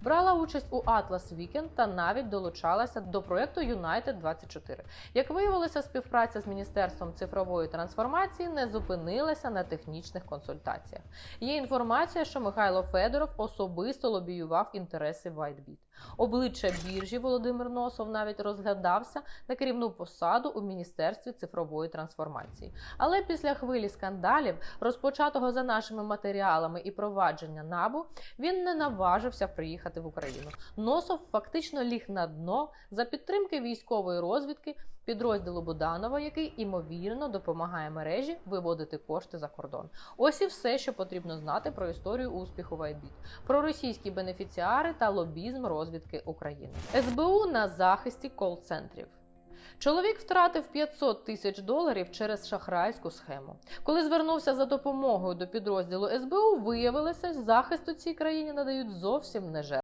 брала участь у Atlas Weekend та навіть долучалася до проекту United 24 Як виявилося, співпраця з міністерством цифрової трансформації не зупинилася на технічних консультаціях. Є інформація, що Михайло Федоров особисто лобіював інтереси WhiteBit. Обличчя біржі Володимир Носов навіть розглядався на керівну посаду у міністерстві цифрової трансформації. Але після хвилі скандалів, розпочатого за нашими матеріалами і провадження набу, він не наважився приїхати в Україну. Носов фактично ліг на дно за підтримки військової розвідки підрозділу Буданова, який імовірно допомагає мережі виводити кошти за кордон. Ось і все, що потрібно знати про історію успіху Вайбіт, про російські бенефіціари та лобізм розвідки України. СБУ на захисті кол-центрів. Чоловік втратив 500 тисяч доларів через шахрайську схему. Коли звернувся за допомогою до підрозділу СБУ, виявилося, захисту цій країні надають зовсім не жертви.